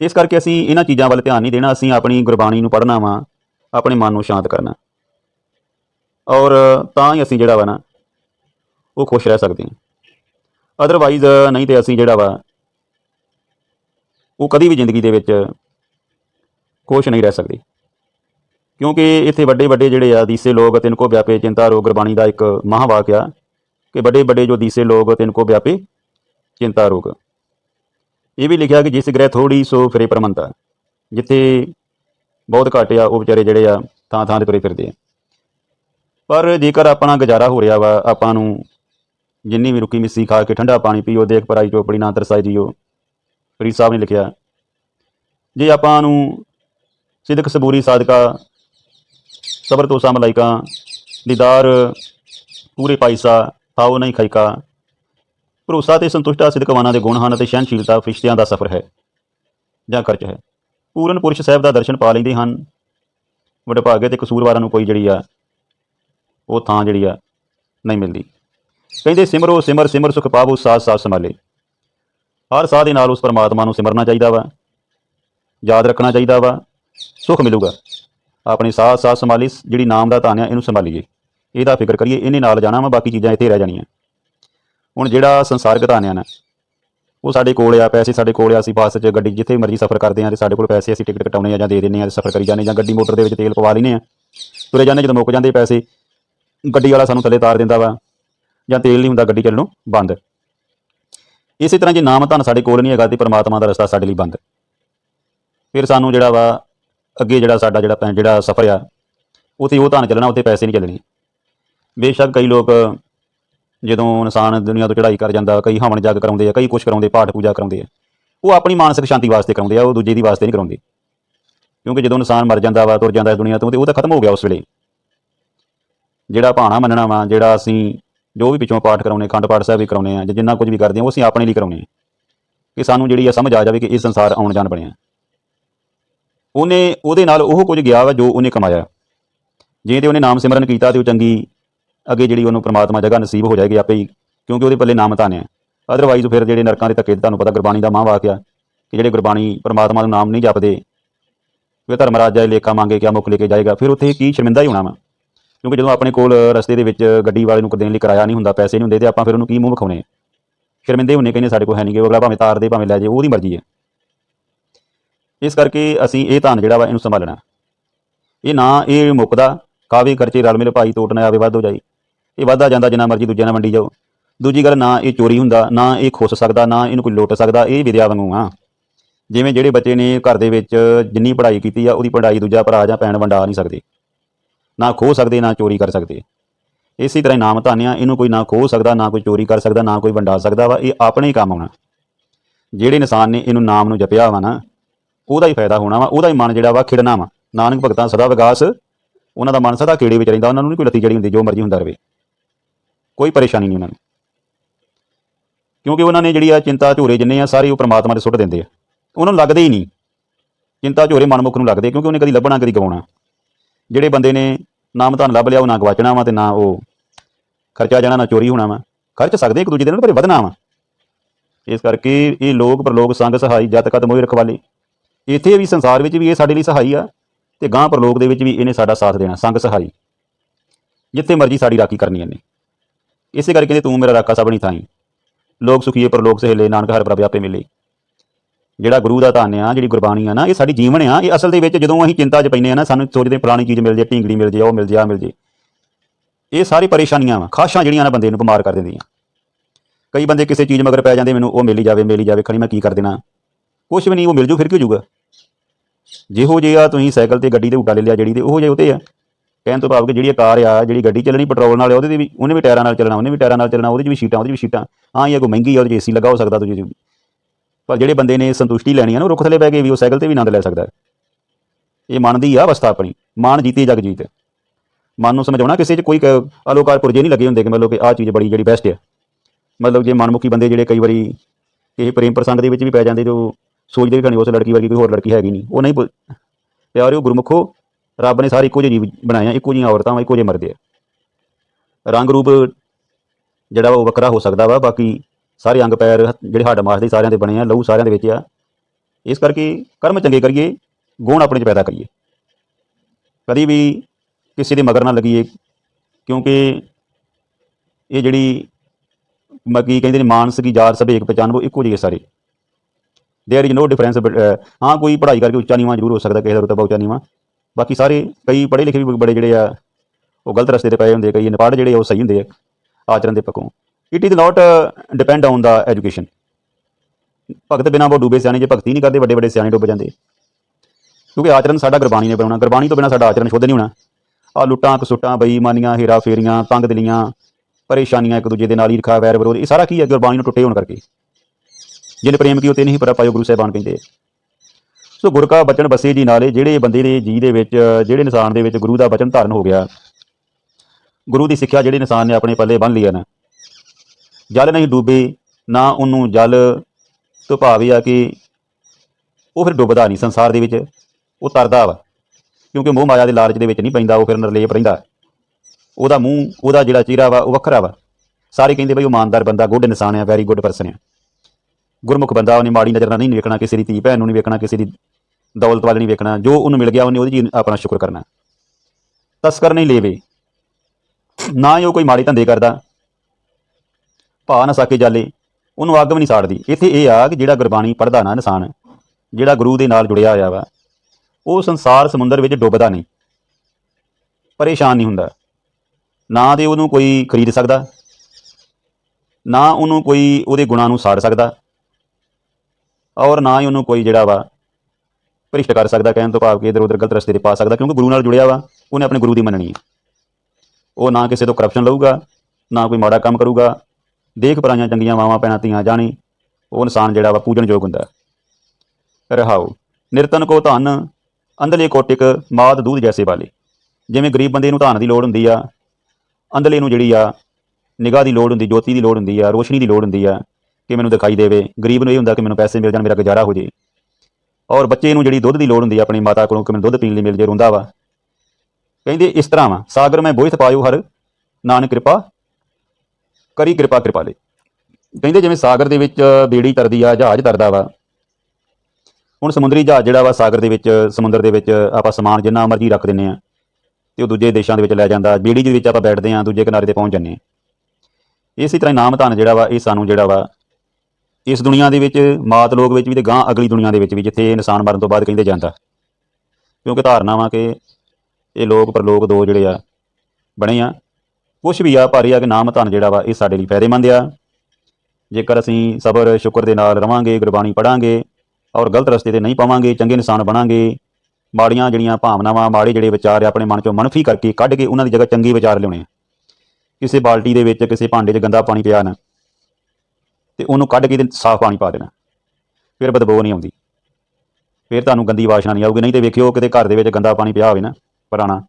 ਇਸ ਕਰਕੇ ਅਸੀਂ ਇਹਨਾਂ ਚੀਜ਼ਾਂ ਵੱਲ ਧਿਆਨ ਨਹੀਂ ਦੇਣਾ, ਅਸੀਂ ਆਪਣੀ ਗੁਰਬਾਣੀ ਨੂੰ ਪੜ੍ਹਨਾ ਵਾ, ਆਪਣੇ ਮਨ ਨੂੰ ਸ਼ਾਂਤ ਕਰਨਾ। ਔਰ ਤਾਂ ਹੀ ਅਸੀਂ ਜਿਹੜਾ ਵਾ ਨਾ, ਉਹ ਖੁਸ਼ ਰਹਿ ਸਕਦੇ ਹਾਂ। ਅਦਰਵਾਈਜ਼ ਨਹੀਂ ਤੇ ਅਸੀਂ ਜਿਹੜਾ ਵਾ, ਉਹ ਕਦੀ ਵੀ ਜ਼ਿੰਦਗੀ ਦੇ ਵਿੱਚ ਖੁਸ਼ ਨਹੀਂ ਰਹਿ ਸਕਦੇ। ਕਿਉਂਕਿ ਇੱਥੇ ਵੱਡੇ ਵੱਡੇ ਜਿਹੜੇ ਆ ਦੀਸੇ ਲੋਕ, ਤਿੰਨ ਕੋ ਵਿਆਪੇ ਚਿੰਤਾ ਰੋਗ ਗੁਰਬਾਣੀ ਦਾ ਇੱਕ ਮਹਾਵਾਕ ਆ, ਕਿ ਵੱਡੇ ਵੱਡੇ ਜੋ ਦੀਸੇ ਲੋਕ, ਤਿੰਨ ਕੋ ਵਿਆਪੇ ਚਿੰਤਾ ਰੋਗ। ਇਹ ਵੀ ਲਿਖਿਆ ਕਿ ਜਿਸ ਗ੍ਰਹਿ ਥੋੜੀ ਸੋ ਫਿਰੇ ਪਰਮੰਤਾ ਜਿੱਥੇ ਬਹੁਤ ਘੱਟ ਆ, ਉਹ ਵਿਚਾਰੇ ਜਿਹੜੇ ਆ ਥਾਂ ਥਾਂ ਤੇ ਤੁਰੇ ਫਿਰਦੇ ਆ। ਪਰ ਜੇਕਰ ਆਪਣਾ ਗੁਜ਼ਾਰਾ ਹੋ ਰਿਹਾ ਵਾ, ਆਪਾਂ ਨੂੰ ਜਿੰਨੀ ਵੀ ਰੁਕੀ ਮਿੱਸੀ ਖਾ ਕੇ ਠੰਡਾ ਪਾਣੀ ਪੀਓ, ਦੇਖ ਪਰਾਈ ਚੋਪੜੀ ਨਾ ਤਰਸਾਈ ਜੀਓ ਫਰੀਦ ਸਾਹਿਬ ਨੇ ਲਿਖਿਆ, ਜੇ ਆਪਾਂ ਨੂੰ ਸਿਦਕ ਸਬੂਰੀ ਸਾਦਕਾ, ਸਬਰ ਤੋਸਾ ਮਲਾਈਕਾ ਦੀਦਾਰ ਪੂਰੇ ਪਾਈਸਾ ਥਾਉ ਨਹੀਂ ਖਾਈਕਾ ਭਰੋਸਾ ਤੇ ਸੰਤੁਸ਼ਟਾ ਸਿਦਕਵਾਨਾਂ ਦੇ ਗੁਣ ਹਨ ਅਤੇ ਸਹਿਨਸ਼ੀਲਤਾ ਫਰਿਸ਼ਤਿਆਂ ਦਾ ਸਫਰ ਹੈ, ਜਾਂ ਖਰਚ ਹੈ। ਪੂਰਨ ਪੁਰਸ਼ ਸਾਹਿਬ ਦਾ ਦਰਸ਼ਨ ਪਾ ਲੈਂਦੇ ਹਨ। ਵਡਭਾਗੇ ਤੇ ਕਸੂਰਵਾਰਾਂ ਨੂੰ ਕੋਈ ਜਿਹੜੀ ਆ, ਉਹ ਥਾਂ ਜਿਹੜੀ ਆ ਨਹੀਂ ਮਿਲਦੀ। ਕਹਿੰਦੇ, ਸਿਮਰੋ, ਸਿਮਰ ਸਿਮਰ, ਸੁਖ ਪਾਵੋ ਸਾਥ ਸਾਥ ਸੰਭਾਲੇ। ਹਰ ਸਾਹ ਦੇ ਨਾਲ ਉਸ ਪਰਮਾਤਮਾ ਨੂੰ ਸਿਮਰਨਾ ਚਾਹੀਦਾ ਵਾ, ਯਾਦ ਰੱਖਣਾ ਚਾਹੀਦਾ ਵਾ, ਸੁਖ ਮਿਲੂਗਾ। ਆਪਣੀ ਸਾਹ ਸਾਹ ਸੰਭਾਲੀ, ਜਿਹੜੀ ਨਾਮ ਦਾ ਧਨ ਆ, ਇਹਨੂੰ ਸੰਭਾਲੀਏ। ਇਹਦਾ ਫਿਕਰ ਕਰੀਏ, ਇਹਨੇ ਨਾਲ ਜਾਣਾ ਵਾ, ਬਾਕੀ ਚੀਜ਼ਾਂ ਇੱਥੇ ਰਹਿ ਜਾਣੀਆਂ। ਹੁਣ ਜਿਹੜਾ ਸੰਸਾਰਕ ਧਨ ਆ ਨਾ, ਉਹ ਸਾਡੇ ਕੋਲ ਆ, ਪੈਸੇ ਸਾਡੇ ਕੋਲ ਆ, ਅਸੀਂ ਬੱਸ 'ਚ ਗੱਡੀ ਜਿੱਥੇ ਮਰਜ਼ੀ ਸਫ਼ਰ ਕਰਦੇ ਆ ਤੇ ਸਾਡੇ ਕੋਲ ਪੈਸੇ ਅਸੀਂ ਟਿਕਟ ਕਟਾਉਣੇ ਆ ਜਾਂ ਦੇ ਦਿੰਨੇ ਆ ਤੇ ਸਫ਼ਰ ਕਰੀ ਜਾਂਦੇ ਜਾਂ ਗੱਡੀ ਮੋਟਰ ਦੇ ਵਿੱਚ ਤੇਲ ਪਵਾ ਲੈਨੇ ਆ ਤੁਰੇ ਜਾਂਦੇ ਜਦੋਂ ਮੁੱਕ ਜਾਂਦੇ ਪੈਸੇ, ਗੱਡੀ ਵਾਲਾ ਸਾਨੂੰ ਥੱਲੇ ਤਾਰ ਦਿੰਦਾ ਵਾ ਜਾਂ ਤੇਲ ਨਹੀਂ ਹੁੰਦਾ ਗੱਡੀ ਚੱਲਣੋਂ ਬੰਦ। ਇਸੇ ਤਰ੍ਹਾਂ ਜੇ ਨਾਮ ਧਨ ਸਾਡੇ ਕੋਲ ਨਹੀਂ ਹੈਗਾ ਤੇ ਪਰਮਾਤਮਾ ਦਾ ਰਸਤਾ ਸਾਡੇ ਲਈ ਬੰਦ। ਫਿਰ ਸਾਨੂੰ ਜਿਹੜਾ ਵਾ, ਅੱਗੇ ਜਿਹੜਾ ਸਾਡਾ ਜਿਹੜਾ ਪੈ- ਜਿਹੜਾ ਸਫ਼ਰ ਆ, ਉਥੇ ਉਹ ਧਨ ਚੱਲਣਾ, ਉਥੇ ਪੈਸੇ ਨਹੀਂ ਚੱਲਣੇ। ਬੇਸ਼ੱਕ ਕਈ ਲੋਕ ਜਦੋਂ ਇਨਸਾਨ ਦੁਨੀਆ ਤੋਂ ਚੜ੍ਹਾਈ ਕਰ ਜਾਂਦਾ, ਕਈ ਹਵਨ ਜਗ ਕਰਾਉਂਦੇ ਆ, ਕਈ ਕੁਛ ਕਰਾਉਂਦੇ ਪਾਠ ਪੂਜਾ ਕਰਾਉਂਦੇ ਆ, ਉਹ ਆਪਣੀ ਮਾਨਸਿਕ ਸ਼ਾਂਤੀ ਵਾਸਤੇ ਕਰਾਉਂਦੇ ਆ, ਉਹ ਦੂਜੇ ਦੀ ਵਾਸਤੇ ਨਹੀਂ ਕਰਾਉਂਦੇ। ਕਿਉਂਕਿ ਜਦੋਂ ਇਨਸਾਨ ਮਰ ਜਾਂਦਾ ਵਾ, ਤੁਰ ਜਾਂਦਾ ਦੁਨੀਆ ਤੋਂ, ਤੇ ਉਹ ਤਾਂ ਖਤਮ ਹੋ ਗਿਆ ਉਸ ਵੇਲੇ। ਜਿਹੜਾ ਭਾਣਾ ਮੰਨਣਾ ਵਾ, ਜਿਹੜਾ ਅਸੀਂ ਜੋ ਵੀ ਪਿੱਛੋਂ ਪਾਠ ਕਰਾਉਨੇ ਖੰਡ ਪਾਠ ਸਾਹਿਬ ਵੀ ਕਰਾਉਨੇ ਆ, ਜਾਂ ਜਿੰਨਾ ਕੁਝ ਵੀ ਕਰਦੇ ਆ, ਉਹ ਅਸੀਂ ਆਪਣੇ ਲਈ ਕਰਾਉਨੇ ਆ। ਕਿ ਸਾਨੂੰ ਜਿਹੜੀ ਆ ਸਮਝ ਆ ਜਾਵੇ ਕਿ ਇਹ ਸੰਸਾਰ ਆਉਣ ਜਾਣ ਬਣਿਆ। ਉਹਨੇ, ਉਹਦੇ ਨਾਲ ਉਹ ਕੁਝ ਗਿਆ ਵਾ ਜੋ ਉਹਨੇ ਕਮਾਇਆ। ਜੇ ਤੇ ਉਹਨੇ ਨਾਮ ਸਿਮਰਨ ਕੀਤਾ ਤੇ ਉਹ ਚੰਗੀ ਅੱਗੇ ਜਿਹੜੀ ਉਹਨੂੰ ਪ੍ਰਮਾਤਮਾ ਜਗ੍ਹਾ ਨਸੀਬ ਹੋ ਜਾਏਗੀ ਆਪੇ ਹੀ, ਕਿਉਂਕਿ ਉਹਦੇ ਪੱਲੇ ਨਾਮ ਤਾਂ ਆ ਅਦਰਵਾਈਜ਼ ਫਿਰ ਜਿਹੜੇ ਨਰਕਾਂ ਦੇ ਧੱਕੇ ਤੁਹਾਨੂੰ ਪਤਾ ਗੁਰਬਾਣੀ ਦਾ ਮਾਂ ਵਾਕਿਆ ਕਿ ਜਿਹੜੇ ਗੁਰਬਾਣੀ ਪ੍ਰਮਾਤਮਾ ਦਾ ਨਾਮ ਨਹੀਂ ਜਪਦੇ ਫਿਰ ਧਰਮ ਰਾਜਾ ਲੇਖਾ ਮੰਗੇ ਕਿਆ ਮੁੱਕ ਲੈ ਕੇ ਜਾਏਗਾ, ਫਿਰ ਉੱਥੇ ਕੀ ਸ਼ਰਮਿੰਦਾ ਹੀ ਹੋਣਾ ਵਾ? ਕਿਉਂਕਿ ਜਦੋਂ ਆਪਣੇ ਕੋਲ ਰਸਤੇ ਦੇ ਵਿੱਚ ਗੱਡੀ ਵਾਲੇ ਨੂੰ ਦੇਣ ਲਈ ਕਿਰਾਇਆ ਨਹੀਂ ਹੁੰਦਾ, ਪੈਸੇ ਨਹੀਂ ਹੁੰਦੇ, ਤੇ ਆਪਾਂ ਫਿਰ ਉਹਨੂੰ ਕੀ ਮੂੰਹ ਵਿਖਾਉਣੇ ਸ਼ਰਮਿੰਦੇ ਹੁੰਨੇ ਕਹਿੰਦੇ ਸਾਡੇ ਕੋਲ ਹੈ ਨਹੀਂ ਅਗਲਾ ਭਾਵੇਂ ਤਾਰ ਦੇ, ਭਾਵੇਂ ਲੈ ਜੇ, ਉਹਦੀ ਮਰਜ਼ੀ ਹੈ ਇਸ ਕਰਕੇ ਅਸੀਂ ਇਹ ਧਨ ਜਿਹੜਾ ਵਾ ਇਹਨੂੰ ਸੰਭਾਲਣਾ। ਇਹ ਨਾ ਇਹ ਮੁੱਕਦਾ, ਕਾਵੇ ਖਰਚੇ ਰਲ ਮਿਲ ਭਾਈ ਤੋਟ ਨਾ ਆਵੇ ਵੱਧ ਹੋ ਜਾਈ। ਇਹ ਵੱਧਦਾ ਜਾਂਦਾ ਜਿੰਨਾ ਮਰਜ਼ੀ ਦੂਜਿਆਂ ਨਾਲ ਵੰਡੀ ਜਾਓ। ਦੂਜੀ ਗੱਲ, ਨਾ ਇਹ ਚੋਰੀ ਹੁੰਦਾ, ਨਾ ਇਹ ਖੁੱਸ ਸਕਦਾ, ਨਾ ਇਹਨੂੰ ਕੋਈ ਲੁੱਟ ਸਕਦਾ, ਇਹ ਵਿਦਿਆ ਵਾਂਗੂ ਆ। ਜਿਵੇਂ ਜਿਹੜੇ ਬੱਚੇ ਨੇ ਘਰ ਦੇ ਵਿੱਚ ਜਿੰਨੀ ਪੜ੍ਹਾਈ ਕੀਤੀ ਆ, ਉਹਦੀ ਪੜ੍ਹਾਈ ਦੂਜਾ ਭਰਾ ਜਾਂ ਭੈਣ ਵੰਡਾ ਨਹੀਂ ਸਕਦੇ। ਨਾ ਖੋ ਸਕਦੇ, ਨਾ ਚੋਰੀ ਕਰ ਸਕਦੇ। ਇਸੇ ਤਰ੍ਹਾਂ ਹੀ ਨਾਮ ਧਾਨਿਆ, ਇਹਨੂੰ ਕੋਈ ਨਾ ਖੋ ਸਕਦਾ, ਨਾ ਕੋਈ ਚੋਰੀ ਕਰ ਸਕਦਾ, ਨਾ ਕੋਈ ਵੰਡਾ ਸਕਦਾ ਵਾ, ਇਹ ਆਪਣੇ ਹੀ ਕੰਮ ਆਉਣਾ। ਜਿਹੜੇ ਇਨਸਾਨ ਨੇ ਇਹਨੂੰ ਨਾਮ ਨੂੰ ਜਪਿਆ ਵਾ ਨਾ, ਉਹਦਾ ਹੀ ਫਾਇਦਾ ਹੋਣਾ ਵਾ, ਉਹਦਾ ਹੀ ਮਨ ਜਿਹੜਾ ਵਾ ਖਿੜਨਾ ਵਾ। ਨਾਨਕ ਭਗਤਾਂ ਸਦਾ ਵਿਕਾਸ ਉਹਨਾਂ ਦਾ ਮਨ ਸਦਾ ਕੀੜੇ ਵਿੱਚ ਰਹਿੰਦਾ, ਉਹਨਾਂ ਨੂੰ ਕੋਈ ਲੱਤੀ ਜੜੀ ਹੁੰਦੀ, ਜੋ ਮਰਜ਼ੀ ਹੁੰਦਾ ਰਵੇ। ਕੋਈ ਪਰੇਸ਼ਾਨੀ ਨਹੀਂ ਉਹਨਾਂ ਨੂੰ। ਕਿਉਂਕਿ ਉਹਨਾਂ ਨੇ ਜਿਹੜੀ ਆ ਚਿੰਤਾ ਝੂਰੇ ਜਿੰਨੇ ਆ, ਸਾਰੇ ਉਹ ਪ੍ਰਮਾਤਮਾ ਦੇ ਸੁੱਟ ਦਿੰਦੇ ਆ। ਉਹਨਾਂ ਨੂੰ ਲੱਗਦੇ ਹੀ ਨਹੀਂ। ਚਿੰਤਾ ਝੂਰੇ ਮਨਮੁਖ ਨੂੰ ਲੱਗਦੇ ਕਿਉਂਕਿ ਉਹਨੇ ਕਦੀ ਲੱਭਣਾ, ਕਦੀ ਗਵਾਉਣਾ। ਜਿਹੜੇ ਬੰਦੇ ਨੇ ਨਾਮ ਧਨ ਲੱਭ ਲਿਆ, ਉਹ ਨਾ ਗਵਾਚਣਾ ਵਾ ਤੇ ਨਾ ਉਹ ਖਰਚਾ ਜਾਣਾ, ਨਾ ਚੋਰੀ ਹੋਣਾ ਵਾ। ਖਰਚ ਸਕਦੇ ਇੱਕ ਦੂਜੇ ਦੇ ਨਾਲ, ਪਰ ਵਧਣਾ ਵਾ। ਇਸ ਕਰਕੇ ਇਹ ਲੋਕ, ਪ੍ਰਲੋਕ ਸੰਗ ਸਹਾਈ ਜਤ ਕਤ ਮੋਹਿ ਰਖਵਾਲੇ। ਇੱਥੇ ਵੀ ਸੰਸਾਰ ਵਿੱਚ ਵੀ ਇਹ ਸਾਡੇ ਲਈ ਸਹਾਈ ਆ ਤੇ ਗਾਂ ਪ੍ਰਲੋਕ ਦੇ ਵਿੱਚ ਵੀ ਇਹਨੇ ਸਾਡਾ ਸਾਥ ਦੇਣਾ, ਸੰਗ ਸਹਾਈ। ਜਿੱਥੇ ਮਰਜ਼ੀ ਸਾਡੀ ਰਾਖੀ ਕਰਨੀ ਇਹਨੇ। ਇਸੇ ਕਰਕੇ ਕਹਿੰਦੇ ਤੂੰ ਮੇਰਾ ਰਾਖਾ ਸਭਨੀ ਥਾਈ। ਲੋਕ ਸੁਖੀਏ ਪ੍ਰਲੋਕ ਸਹੇਲੇ, ਨਾਨਕ ਹਰ ਪ੍ਰਭ ਆਪੇ ਮਿਲੇ। ਜਿਹੜਾ ਗੁਰੂ ਦਾ ਧੰਨ ਆ, ਜਿਹੜੀ ਗੁਰਬਾਣੀ ਆ ਨਾ, ਇਹ ਸਾਡੀ ਜੀਵਨ ਆ, ਇਹ ਅਸਲ ਦੇ ਵਿੱਚ ਜਦੋਂ ਅਸੀਂ ਚਿੰਤਾ 'ਚ ਪੈਂਦੇ ਆ ਨਾ, ਸਾਨੂੰ ਸੋਚਦੇ ਫਲਾਣੀ ਚੀਜ਼ ਮਿਲ ਜੇ, ਢੀਂਗੜੀ ਮਿਲ ਜੇ, ਉਹ ਮਿਲ ਜੇ ਆ ਮਿਲ ਜੇ। ਇਹ ਸਾਰੀ ਪਰੇਸ਼ਾਨੀਆਂ ਵਾ, ਖਾਸ਼ਾਂ ਜਿਹੜੀਆਂ ਨਾ ਬੰਦੇ ਨੂੰ ਬਿਮਾਰ ਕਰ ਦਿੰਦੀਆਂ। ਕਈ ਬੰਦੇ ਕਿਸੇ ਚੀਜ਼ ਮਗਰ ਪੈ ਜਾਂਦੇ, ਮੈਨੂੰ ਉਹ ਮਿਲ ਜਾਵੇ ਮਿਲ ਜਾਵੇ, ਖਣੀ ਮੈਂ ਕੀ ਕਰ ਦੇਣਾ? ਕੁਛ ਵੀ ਨਹੀਂ, ਉਹ ਮਿਲ ਜੂ, ਫਿਰ ਕਿਉਂ ਜੂਗਾ? ਜਿਹੋ ਜਿਹਾ ਤੁਸੀਂ ਸਾਈਕਲ ਤੇ, ਗੱਡੀ ਤੇ ਉਡਾ ਲੈ ਲਿਆ, ਜਿਹੜੀ ਤੇ, ਉਹ ਜਿਹੇ ਉਤੇ ਆ। ਕਹਿਣ ਤੋਂ ਭਾਵ ਕਿ ਜਿਹੜੀ ਇਹ ਕਾਰ ਆ, ਜਿਹੜੀ ਗੱਡੀ ਚੱਲਣੀ ਪੈਟਰੋਲ ਨਾਲ, ਉਹਦੇ ਵੀ, ਉਹਨੇ ਵੀ ਟਾਇਰਾਂ ਨਾਲ ਚੱਲਣਾ, ਉਹਨੇ ਵੀ ਟਾਇਰਾਂ ਨਾਲ ਚੱਲਣਾ, ਉਹਦੇ 'ਚ ਵੀ ਸੀਟਾਂ, ਉਹਦੇ 'ਚ ਵੀ ਸੀਟਾਂ। ਹਾਂ, ਇਹ ਕੋਈ ਮਹਿੰਗੀ ਆ, ਉਹਦੇ 'ਚ ਏਸੀ ਲੱਗਾ ਹੋ ਸਕਦਾ ਦੂਜੇ ਪਰ ਜਿਹੜੇ ਬੰਦੇ ਨੇ ਸੰਤੁਸ਼ਟੀ ਲੈਣੀ ਆ ਨਾ, ਉਹ ਰੁੱਖ ਥੱਲੇ ਬਹਿ ਕੇ ਵੀ, ਉਹ ਸਾਈਕਲ ਤੇ ਵੀ ਆਨੰਦ ਲੈ ਸਕਦਾ ਇਹ ਮਨ ਦੀ ਆ ਅਵਸਥਾ ਆਪਣੀ। ਮਨ ਜੀਤੇ ਜਗ ਜੀਤ। ਮਨ ਨੂੰ ਸਮਝਾਉਣਾ ਕਿਸੇ 'ਚ ਕੋਈ ਕ- ਅਲੋਕਾਰ ਪੁਰਜੇ ਨਹੀਂ ਲੱਗੇ ਹੁੰਦੇ ਕਿ ਮਤਲਬ ਕਿ ਆਹ ਚੀਜ਼ ਬੜੀ ਜਿਹੜੀ ਬੈਸਟ ਹੈ ਮਤਲਬ ਜੇ ਮਨਮੁਖੀ ਬੰਦੇ ਜਿਹੜੇ ਕਈ ਵਾਰੀ ਇਹ ਪ੍ਰੇਮ ਪ੍ਰਸੰਗ ਦੇ ਵਿੱਚ ਵੀ ਪੈ ਜਾਂਦੇ, ਜੋ ਸੋਚਦੇ ਵੀ ਕਣੀ ਉਸ ਲੜਕੀ ਵਰਗੀ ਕੋਈ ਹੋਰ ਲੜਕੀ ਹੈਗੀ ਨਹੀਂ। ਉਹ ਨਹੀਂ ਪੁ- ਪਿਆਰਿਓ, ਗੁਰਮੁਖੋ ਰੱਬ ਨੇ ਸਾਰੇ ਇੱਕੋ ਜਿਹੇ ਜੀਵ ਬਣਾਏ ਆ ਇੱਕੋ ਜਿਹੀਆਂ ਔਰਤਾਂ ਵਾ ਇੱਕੋ ਜਿਹੇ ਮਰਦੇ ਆ ਰੰਗ ਰੂਪ ਜਿਹੜਾ ਵਾ ਉਹ ਵੱਖਰਾ ਹੋ ਸਕਦਾ ਵਾ ਬਾਕੀ ਸਾਰੇ ਅੰਗ ਪੈਰ ਹੱਥ- ਜਿਹੜੇ ਹੱਡ ਮਾਸ ਦੇ ਸਾਰਿਆਂ ਦੇ ਬਣੇ ਆ ਲਹੂ ਸਾਰਿਆਂ ਦੇ ਵਿੱਚ ਆ ਇਸ ਕਰਕੇ ਕਰਮ ਚੰਗੇ ਕਰੀਏ ਗੁਣ ਆਪਣੇ ਚ ਪੈਦਾ ਕਰੀਏ ਕਦੀ ਵੀ ਕਿਸੇ ਦੇ ਮਗਰ ਨਾ ਲੱਗੀਏ ਕਿਉਂਕਿ ਇਹ ਜਿਹੜੀ ਮਗੀ ਕਹਿੰਦੇ ਨੇ ਮਾਨਸ ਕੀ ਜਾਤ ਸਭ ਇੱਕ ਪਛਾਣ ਉਹ ਇੱਕੋ ਜਿਹੇ ਸਾਰੇ देयर इज नो डिफरेंस ਹਾਂ ਕੋਈ ਪੜ੍ਹਾਈ ਕਰਕੇ ਉੱਚਾ ਨੀਵਾਂ ਜ਼ਰੂਰ ਹੋ ਸਕਦਾ ਕਿਸੇ ਦਾ ਰੁਤਬਾ ਉੱਚਾ ਨੀਵਾਂ ਬਾਕੀ ਸਾਰੇ ਕਈ ਪੜ੍ਹੇ ਲਿਖੇ ਵੀ ਬੜੇ ਜਿਹੜੇ ਆ, ਉਹ ਗਲਤ ਰਸਤੇ ਤੇ ਪਏ ਹੁੰਦੇ ਕਈ ਅਨਪੜ੍ਹ ਜਿਹੜੇ ਆ, ਉਹ ਸਹੀ ਹੁੰਦੇ ਆ ਆਚਰਨ ਦੇ ਪੱਖੋਂ। It is not depend on the education ਭਗਤ ਬਿਨਾਂ ਉਹ ਡੂਬੇ ਸਿਆਣੇ, ਜੇ ਭਗਤੀ ਨਹੀਂ ਕਰਦੇ, ਵੱਡੇ ਵੱਡੇ ਸਿਆਣੇ ਡੁੱਬ ਜਾਂਦੇ। ਕਿਉਂਕਿ ਆਚਰਣ ਸਾਡਾ ਗੁਰਬਾਣੀ ਨੇ ਬਣਾਉਣਾ, ਗੁਰਬਾਣੀ ਤੋਂ ਬਿਨਾਂ ਸਾਡਾ ਆਚਰਨ ਸ਼ੁੱਧ ਨਹੀਂ ਹੋਣਾ। ਆ ਲੁੱਟਾਂ, ਕਸੁੱਟਾਂ, ਬੇਈਮਾਨੀਆਂ ਹੇਰਾ ਫੇਰੀਆਂ ਤੰਗ ਦਿਲੀਆਂ, ਪਰੇਸ਼ਾਨੀਆਂ ਇੱਕ ਦੂਜੇ ਦੇ ਨਾਲ ਈਰਖਾ ਵੈਰ ਵਿਰੋਧ, ਇਹ ਸਾਰਾ ਕੀ ਹੈ ਗੁਰਬਾਣੀ ਨੂੰ ਟੁੱਟੇ ਹੋਣ ਕਰਕੇ। ਜਿਨ ਪ੍ਰੇਮ ਕੀ ਉਤੇ ਨਹੀਂ ਪਰ ਪਾਇਓ ਗੁਰੂ ਸਾਹਿਬਾਨ ਕਹਿੰਦੇ ਸੋ ਗੁਰ ਕਾ ਬਚਨ ਬਸੇ ਜੀ ਨਾਲੇ, ਜਿਹੜੇ ਬੰਦੇ ਦੇ ਜੀ ਦੇ ਵਿੱਚ, ਜਿਹੜੇ ਇਨਸਾਨ ਦੇ ਵਿੱਚ ਗੁਰੂ ਦਾ ਬਚਨ ਧਾਰਨ ਹੋ ਗਿਆ, ਗੁਰੂ ਦੀ ਸਿੱਖਿਆ ਜਿਹੜੇ ਇਨਸਾਨ ਨੇ ਆਪਣੇ ਪੱਲੇ ਬੰਨ ਲਿਆ ਨਾ। ਜਲ ਨਹੀਂ ਡੂਬੇ, ਨਾ ਉਹਨੂੰ ਜਲ ਤੋਂ ਭਾਵ ਇਹ ਆ ਕਿ ਉਹ ਫਿਰ ਡੁੱਬਦਾ ਨਹੀਂ ਸੰਸਾਰ ਦੇ ਵਿੱਚ, ਉਹ ਤਰਦਾ ਵਾ। ਕਿਉਂਕਿ ਮੋਹ ਮਾਇਆ ਦੇ ਲਾਲਚ ਦੇ ਵਿੱਚ ਨਹੀਂ ਪੈਂਦਾ, ਉਹ ਫਿਰ ਨਿਰਲੇਪ ਰਹਿੰਦਾ। ਉਹਦਾ ਮੂੰਹ, ਉਹਦਾ ਜਿਹੜਾ ਚਿਹਰਾ ਵਾ, ਉਹ ਵੱਖਰਾ ਵਾ। ਸਾਰੇ ਕਹਿੰਦੇ ਬਈ ਉਹ ਇਮਾਨਦਾਰ ਬੰਦਾ, ਗੁੱਡ ਇਨਸਾਨ ਆ ਵੈਰੀ ਗੁੱਡ ਪਰਸਨ ਆ। ਗੁਰਮੁਖ ਬੰਦਾ, ਉਹਨੇ ਮਾੜੀ ਨਜ਼ਰ ਨਾਲ ਨਹੀਂ ਵੇਖਣਾ, ਕਿਸੇ ਦੀ ਧੀ ਭੈਣ ਨੂੰ ਨਹੀਂ ਵੇਖਣਾ, ਕਿਸੇ ਦੀ ਦੌਲਤ ਵੱਲ ਨਹੀਂ ਵੇਖਣਾ, ਜੋ ਉਹਨੂੰ ਮਿਲ ਗਿਆ ਉਹਨੇ ਉਹਦੀ ਜੀ ਆਪਣਾ ਸ਼ੁਕਰ ਕਰਨਾ। ਤਸਕਰ ਨਹੀਂ ਲੇਵੇ। ਨਾ ਹੀ ਉਹ ਕੋਈ ਮਾੜੇ ਧੰਦੇ ਕਰਦਾ। ਭਾ ਨਾ ਸਾਕੇ ਜਾਲੇ। ਉਹਨੂੰ ਅੱਗ ਵੀ ਨਹੀਂ ਸਾੜਦੀ। ਇੱਥੇ ਇਹ ਆ ਕਿ ਜਿਹੜਾ ਗੁਰਬਾਣੀ ਪੜ੍ਹਦਾ ਨਾ ਇਨਸਾਨ, ਜਿਹੜਾ ਗੁਰੂ ਦੇ ਨਾਲ ਜੁੜਿਆ ਹੋਇਆ ਵਾ, ਉਹ ਸੰਸਾਰ ਸਮੁੰਦਰ ਵਿੱਚ ਡੁੱਬਦਾ ਨਹੀਂ। ਪਰੇਸ਼ਾਨ ਨਹੀਂ ਹੁੰਦਾ। ਨਾ ਤੇ ਉਹਨੂੰ ਕੋਈ ਖਰੀਦ ਸਕਦਾ। ਨਾ ਉਹਨੂੰ ਕੋਈ ਉਹਦੇ ਗੁਣਾਂ ਨੂੰ ਸਾੜ ਸਕਦਾ। ਔਰ ਨਾ ਹੀ ਉਹਨੂੰ ਕੋਈ ਜਿਹੜਾ ਵਾ ਭ੍ਰਿਸ਼ਟ ਕਰ ਸਕਦਾ, ਕਹਿਣ ਤੋਂ ਭਾਵ ਕਿ ਇਧਰ ਉਧਰ ਗਲਤ ਰਸਤੇ ਤੇ ਪਾ ਸਕਦਾ, ਕਿਉਂਕਿ ਗੁਰੂ ਨਾਲ ਜੁੜਿਆ ਵਾ, ਉਹਨੇ ਆਪਣੇ ਗੁਰੂ ਦੀ ਮੰਨਣੀ ਹੈ। ਉਹ ਨਾ ਕਿਸੇ ਤੋਂ ਕਰਪਸ਼ਨ ਲਊਗਾ, ਨਾ ਕੋਈ ਮਾੜਾ ਕੰਮ ਕਰੂਗਾ। ਦੇਖ ਪਰਾਈਆਂ ਚੰਗੀਆਂ ਵਾਵਾਂ ਪੈਣਾ ਧੀਆਂ, ਜਾਣੀ, ਉਹ ਇਨਸਾਨ ਜਿਹੜਾ ਵਾ, ਪੂਜਣਯੋਗ ਹੁੰਦਾ। ਹੈ। ਰਹਾਉ ਨਿਰਤਨ ਕੋ ਧਨ, ਅੰਧਲੇ ਕੋਟਿਕ ਮਾਦ ਦੂਧ ਜੈਸੇ ਵਾਲੇ। ਜਿਵੇਂ ਗਰੀਬ ਬੰਦੇ ਨੂੰ ਧਨ ਦੀ ਲੋੜ ਹੁੰਦੀ ਆ, ਅੰਧਲੇ ਨੂੰ ਜਿਹੜੀ ਆ, ਨਿਗਾਹ ਦੀ ਲੋੜ ਹੁੰਦੀ, ਜੋਤੀ ਦੀ ਲੋੜ ਹੁੰਦੀ ਆ, ਰੋਸ਼ਨੀ ਦੀ ਲੋੜ ਹੁੰਦੀ ਆ, ਕਿ ਮੈਨੂੰ ਦਿਖਾਈ ਦੇਵੇ। ਗਰੀਬ ਨੂੰ ਇਹ ਹੁੰਦਾ ਕਿ ਮੈਨੂੰ ਪੈਸੇ ਮਿਲ ਜਾਣ, ਮੇਰਾ ਗੁਜ਼ਾਰਾ ਹੋ ਜੇ। ਔਰ ਬੱਚੇ ਨੂੰ ਜਿਹੜੀ ਦੁੱਧ ਦੀ ਲੋੜ ਹੁੰਦੀ ਆ, ਆਪਣੀ ਮਾਤਾ ਕੋਲੋਂ ਕਿ ਮੈਨੂੰ ਦੁੱਧ ਪੀਣ ਲਈ ਮਿਲ ਜੇ, ਰੋਂਦਾ ਵਾ। ਕਹਿੰਦੇ ਇਸ ਤਰ੍ਹਾਂ ਵਾ, ਸਾਗਰ ਮੈਂ ਬੋਹਿਤ ਪਾਇਓ ਹਰ, ਨਾਨਕ ਕਿਰਪਾ ਕਰੀ, ਕਿਰਪਾ ਕਿਰਪਾ ਕਿਰਪਾਲੇ ਕਹਿੰਦੇ ਜਿਵੇਂ ਸਾਗਰ ਦੇ ਵਿੱਚ ਬੇੜੀ ਤਰਦੀ ਆ, ਜਹਾਜ਼ ਤਰਦਾ ਵਾ, ਹੁਣ ਸਮੁੰਦਰੀ ਜਹਾਜ਼ ਜਿਹੜਾ ਵਾ, ਸਾਗਰ ਦੇ ਵਿੱਚ, ਸਮੁੰਦਰ ਦੇ ਵਿੱਚ ਆਪਾਂ ਸਮਾਨ ਜਿੰਨਾ ਮਰਜ਼ੀ ਰੱਖ ਦਿੰਨੇ ਆ, ਤੇ ਉਹ ਦੂਜੇ ਦੇਸ਼ਾਂ ਦੇ ਵਿੱਚ ਲੈ ਜਾਂਦਾ, ਬੇੜੀ ਦੇ ਵਿੱਚ ਆਪਾਂ ਬੈਠਦੇ ਆ, ਦੂਜੇ ਕਿਨਾਰੇ ਤੇ ਪਹੁੰਚ ਜੰਨੇ ਆ। ਇਸੇ ਤਰ੍ਹਾਂ ਹੀ ਨਾਮ ਧਨ ਜਿਹੜਾ ਵਾ, ਇਹ ਸਾਨੂੰ ਜਿਹੜਾ ਵਾ ਇਸ ਦੁਨੀਆ ਦੇ ਵਿੱਚ, ਮਾਤ ਲੋਕ ਵਿੱਚ ਵੀ ਤੇ ਗਾਂ ਅਗਲੀ ਦੁਨੀਆ ਦੇ ਵਿੱਚ ਵੀ, ਜਿੱਥੇ ਇਨਸਾਨ ਮਰਨ ਤੋਂ ਬਾਅਦ ਕਹਿੰਦੇ ਜਾਂਦਾ। ਕਿਉਂਕਿ ਧਾਰਨਾ ਵਾ ਕਿ ਇਹ ਲੋਕ ਪਰਲੋਕ ਦੋ ਜਿਹੜੇ ਆ, ਬਣੇ ਆ। ਕੁਛ ਵੀ ਆ, ਭਾਰੀ ਆ ਕਿ ਨਾਮ ਧਨ ਜਿਹੜਾ ਵਾ, ਇਹ ਸਾਡੇ ਲਈ ਫਾਇਦੇਮੰਦ ਆ। ਜੇਕਰ ਅਸੀਂ ਸਬਰ, ਸ਼ੁਕਰ ਦੇ ਨਾਲ ਰਵਾਂਗੇ, ਗੁਰਬਾਣੀ ਪੜਾਂਗੇ ਔਰ ਗਲਤ ਰਸਤੇ ਤੇ ਨਹੀਂ ਪਾਵਾਂਗੇ, ਚੰਗੇ ਇਨਸਾਨ ਬਣਾਂਗੇ, ਮਾੜੀਆਂ ਜਿਹੜੀਆਂ ਭਾਵਨਾਵਾਂ, ਮਾੜੇ ਜਿਹੜੇ ਵਿਚਾਰ ਆ ਆਪਣੇ ਮਨ ਚੋਂ ਮਨਫੀ ਕਰਕੇ ਕੱਢ ਕੇ ਉਹਨਾਂ ਦੀ ਜਗ੍ਹਾ ਚੰਗੇ ਵਿਚਾਰ ਲਿਆਉਣੇ ਆ। ਕਿਸੇ ਬਾਲਟੀ ਦੇ ਵਿੱਚ, ਕਿਸੇ ਭਾਂਡੇ 'ਚ ਗੰਦਾ ਪਾਣੀ ਪਿਆ ਨਾ। ਤੇ ਉਹਨੂੰ ਕੱਢ ਕੇ ਤੇ ਸਾਫ਼ ਪਾਣੀ ਪਾ ਦੇਣਾ। ਫਿਰ ਬਦਬੂ ਨਹੀਂ ਆਉਂਦੀ। ਫਿਰ ਤੁਹਾਨੂੰ ਗੰਦੀ ਵਾਸ਼ਨਾ ਨਹੀਂ ਆਊਗੀ। ਨਹੀਂ ਤੇ ਵੇਖਿਓ ਕਿਤੇ ਘਰ ਦੇ ਵਿੱਚ ਗੰਦਾ ਪਾਣੀ ਪਿਆ ਹੋਵੇ ਨਾ, ਪੁਰਾਣਾ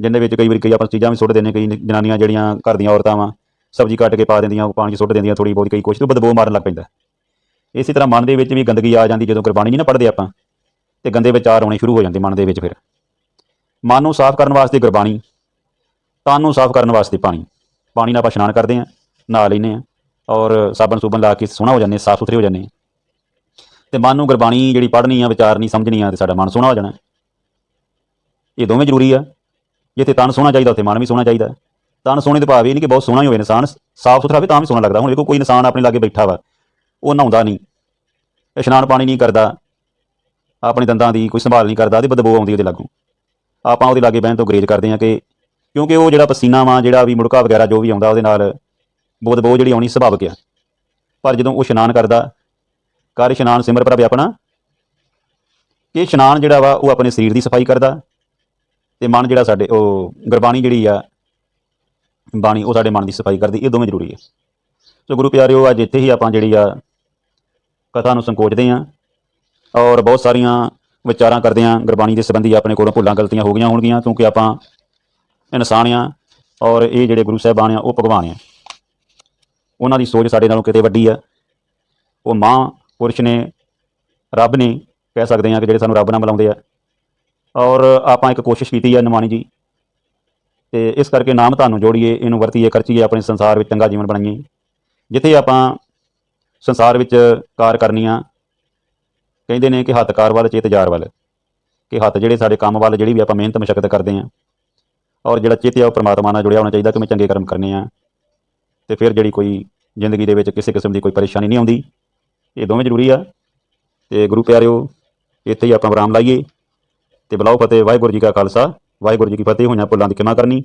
ਜਿੰਦੇ ਵਿੱਚ ਕਈ ਵਾਰੀ ਕਈ ਆਪਾਂ ਚੀਜ਼ਾਂ ਵੀ ਸੁੱਟ ਦਿੰਦੇ ਕਈ ਜਨਾਨੀਆਂ ਜਿਹੜੀਆਂ ਘਰ ਦੀਆਂ ਔਰਤਾਂ ਵਾ, ਸਬਜ਼ੀ ਕੱਟ ਕੇ ਪਾ ਦਿੰਦੀਆਂ, ਉਹ ਪਾਣੀ 'ਚ ਸੁੱਟ ਦਿੰਦੀਆਂ ਥੋੜੀ ਬਹੁਤ, ਕਈ ਕੁਛ ਤੇ ਬਦਬੂ ਮਾਰਨ ਲੱਗ ਪੈਂਦਾ। ਇਸੇ ਤਰ੍ਹਾਂ ਮਨ ਦੇ ਵਿੱਚ ਵੀ ਗੰਦਗੀ ਆ ਜਾਂਦੀ, ਜਦੋਂ ਗੁਰਬਾਣੀ ਨਹੀਂ ਨਾ ਪੜ੍ਹਦੇ ਆਪਾਂ, ਤੇ ਗੰਦੇ ਵਿਚਾਰ ਆਉਣੇ ਸ਼ੁਰੂ ਹੋ ਜਾਂਦੇ ਮਨ ਦੇ ਵਿੱਚ ਫਿਰ। ਮਨ ਨੂੰ ਸਾਫ਼ ਕਰਨ ਵਾਸਤੇ ਗੁਰਬਾਣੀ, ਤਨ ਨੂੰ ਸਾਫ਼ ਕਰਨ ਵਾਸਤੇ ਪਾਣੀ। ਪਾਣੀ ਨਾਲ ਆਪਾਂ ਇਸ਼ਨਾਨ ਕਰਦੇ ਹਾਂ, ਨਹਾ ਲੈਂਦੇ ਹਾਂ। ਔਰ ਸਾਬਣ ਸੂਬਣ ਲਾ ਕੇ ਸੋਹਣਾ ਹੋ ਜਾਂਦੇ, ਸਾਫ਼ ਸੁਥਰੇ ਹੋ ਜਾਂਦੇ ਤੇ ਮਨ ਨੂੰ ਗੁਰਬਾਣੀ ਜਿਹੜੀ ਪੜ੍ਹਨੀ ਆ ਵਿਚਾਰਨੀ ਸਮਝਣੀ ਆ, ਤੇ ਸਾਡਾ ਮਨ ਸੋਹਣਾ ਹੋ ਜਾਣਾ। ਇਹ ਦੋਵੇਂ ਜ਼ਰੂਰੀ ਆ। ਜਿੱਥੇ ਤਨ ਸੋਹਣਾ ਚਾਹੀਦਾ, ਉੱਥੇ ਮਨ ਵੀ ਸੋਹਣਾ ਚਾਹੀਦਾ। ਤਨ ਸੋਹਣੇ ਦੇ ਭਾਵ ਇਹ ਨਹੀਂ ਕਿ ਬਹੁਤ ਸੋਹਣਾ ਹੀ ਹੋਵੇ, ਇਨਸਾਨ ਸਾਫ਼ ਸੁਥਰਾ ਹੋਵੇ ਤਾਂ ਵੀ ਸੋਹਣਾ ਲੱਗਦਾ। ਹੁਣ ਵੇਖੋ ਕੋਈ ਇਨਸਾਨ ਆਪਣੇ ਲਾਗੇ ਬੈਠਾ ਵਾ, ਉਹ ਨਹਾਉਂਦਾ ਨਹੀਂ, ਇਸ਼ਨਾਨ ਪਾਣੀ ਨਹੀਂ ਕਰਦਾ, ਆਪਣੇ ਦੰਦਾਂ ਦੀ ਕੋਈ ਸੰਭਾਲ ਨਹੀਂ ਕਰਦਾ, ਤੇ ਬਦਬੂ ਆਉਂਦੀ ਉਹਦੇ ਲਾਗੂ। ਆਪਾਂ ਉਹਦੇ ਲਾਗੇ ਬਹਿਣ ਤੋਂ ਗਰੇਜ ਕਰਦੇ ਹਾਂ ਕਿ ਕਿਉਂਕਿ ਉਹ ਜਿਹੜਾ ਪਸੀਨਾ ਵਾ, ਜਿਹੜਾ ਵੀ ਮੁੜਕਾ ਵਗੈਰਾ ਜੋ ਵੀ ਆਉਂਦਾ ਉਹਦੇ ਨਾਲ ਬਦਬੂ ਜਿਹੜੀ ਆਉਣੀ ਸੁਭਾਵਿਕ ਆ। ਪਰ ਜਦੋਂ ਉਹ ਇਸ਼ਨਾਨ ਕਰਦਾ ਕਰ ਇਸ਼ਨਾਨ ਸਿਮਰ ਪ੍ਰਭ ਆਪਣਾ ਇਹ ਇਸ਼ਨਾਨ ਜਿਹੜਾ ਵਾ ਉਹ ਆਪਣੇ ਸਰੀਰ ਦੀ ਸਫ਼ਾਈ ਕਰਦਾ ਤੇ ਮਨ ਜਿਹੜਾ ਸਾਡੇ, ਉਹ ਗੁਰਬਾਣੀ ਜਿਹੜੀ ਆ, ਬਾਣੀ ਉਹ ਸਾਡੇ ਮਨ ਦੀ ਸਫ਼ਾਈ ਕਰਦੀ, ਇਹ ਦੋਵੇਂ ਜ਼ਰੂਰੀ ਹੈ ਸੋ ਗੁਰੂ ਪਿਆਰਿਓ, ਅੱਜ ਇੱਥੇ ਹੀ ਆਪਾਂ ਜਿਹੜੀ ਆ ਕਥਾ ਨੂੰ ਸੰਕੋਚਦੇ ਹਾਂ ਔਰ ਬਹੁਤ ਸਾਰੀਆਂ ਵਿਚਾਰਾਂ ਕਰਦੇ ਹਾਂ। ਗੁਰਬਾਣੀ ਦੇ ਸੰਬੰਧੀ ਆਪਣੇ ਕੋਲੋਂ ਭੁੱਲਾਂ, ਗਲਤੀਆਂ ਹੋ ਗਈਆਂ ਹੋਣਗੀਆਂ ਕਿਉਂਕਿ ਆਪਾਂ ਇਨਸਾਨ ਆ ਔਰ ਇਹ ਜਿਹੜੇ ਗੁਰੂ ਸਾਹਿਬਾਨ ਆ, ਉਹ ਭਗਵਾਨ ਆ। ਉਹਨਾਂ ਦੀ ਸੋਚ ਸਾਡੇ ਨਾਲੋਂ ਕਿਤੇ ਵੱਡੀ ਆ। ਉਹ ਮਾਂ ਪੁਰਸ਼ ਨੇ, ਰੱਬ ਨੇ ਕਹਿ ਸਕਦੇ ਆ ਕਿ ਜਿਹੜੇ ਸਾਨੂੰ ਰੱਬ ਨਾਲ ਮਿਲਾਉਂਦੇ ਆ। ਔਰ ਆਪਾਂ ਇੱਕ ਕੋਸ਼ਿਸ਼ ਕੀਤੀ ਆ ਨਿਮਾਣੀ ਜੀ। ਤੇ ਇਸ ਕਰਕੇ ਨਾਮ ਤੁਹਾਨੂੰ ਜੋੜੀਏ, ਇਹਨੂੰ ਵਰਤੀਏ, ਖਰਚੀਏ, ਆਪਣੇ ਸੰਸਾਰ ਵਿੱਚ ਚੰਗਾ ਜੀਵਨ ਬਣਾਈਏ। ਜਿੱਥੇ ਆਪਾਂ ਸੰਸਾਰ ਵਿੱਚ ਕਾਰ ਕਰਨੀਆਂ ਕਹਿੰਦੇ ਨੇ ਕਿ ਹੱਥ ਕਾਰ ਵੱਲ, ਚਿੱਤ ਜਾਰ ਵੱਲ। ਕਿ ਹੱਥ ਜਿਹੜੇ ਸਾਡੇ ਕੰਮ ਵੱਲ, ਜਿਹੜੀ ਵੀ ਆਪਾਂ ਮਿਹਨਤ, ਮਸ਼ਕਤ ਕਰਦੇ ਆਂ। ਔਰ ਜਿਹੜਾ ਚਿੱਤ ਆ, ਉਹ ਪ੍ਰਮਾਤਮਾ ਨਾਲ ਜੁੜਿਆ ਹੋਣਾ ਚਾਹੀਦਾ ਕਿ ਮੈਂ ਚੰਗੇ ਕਰਮ ਕਰਨੇ ਆ। ਤੇ ਫਿਰ ਜਿਹੜੀ ਕੋਈ ਜ਼ਿੰਦਗੀ ਦੇ ਵਿੱਚ ਕਿਸੇ ਕਿਸਮ ਦੀ ਕੋਈ ਪਰੇਸ਼ਾਨੀ ਨਹੀਂ ਆਉਂਦੀ। ਇਹ ਦੋਵੇਂ ਜ਼ਰੂਰੀ ਆ। ਤੇ ਗੁਰੂ ਪਿਆਰਿਓ, ਇੱਥੇ ਹੀ ਆਪਾਂ ਵਿਰਾਮ ਲਾਈਏ ਤੇ ਬਲਾਓ ਫਤਿਹ, ਵਾਹਿਗੁਰੂ ਜੀ ਕਾ ਖਾਲਸਾ। ਵਾਹਿਗੁਰੂ ਜੀ ਕੀ ਫਤਿਹ, ਹੋਈਆਂ ਭੁੱਲਾਂ ਦੀ ਖਿਮਾ ਕਰਨੀ।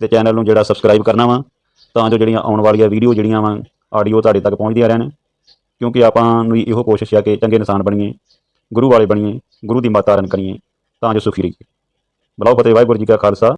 ਤੇ ਚੈਨਲ ਨੂੰ ਜਿਹੜਾ ਸਬਸਕ੍ਰਾਈਬ ਕਰਨਾ ਵਾ, ਤਾਂ ਜੋ ਜਿਹੜੀਆਂ ਆਉਣ ਵਾਲੀਆਂ ਵੀਡੀਓ ਜਿਹੜੀਆਂ ਵਾ, ਆਡੀਓ ਤੁਹਾਡੇ ਤੱਕ ਪਹੁੰਚਦੀਆਂ ਰਹਿਣ। ਕਿਉਂਕਿ ਆਪਾਂ ਨੂੰ ਇਹੋ ਕੋਸ਼ਿਸ਼ ਆ ਕਿ ਚੰਗੇ ਇਨਸਾਨ ਬਣੀਏ, ਗੁਰੂ ਵਾਲੇ ਬਣੀਏ, ਗੁਰੂ ਦੀ ਮੱਤ ਧਾਰਨ ਕਰੀਏ, ਤਾਂ ਜੋ ਸੁਖੀ ਰਹੀਏ। ਬਲਾਓ ਫਤਿਹ, ਵਾਹਿਗੁਰੂ ਜੀ ਕਾ ਖਾਲਸਾ।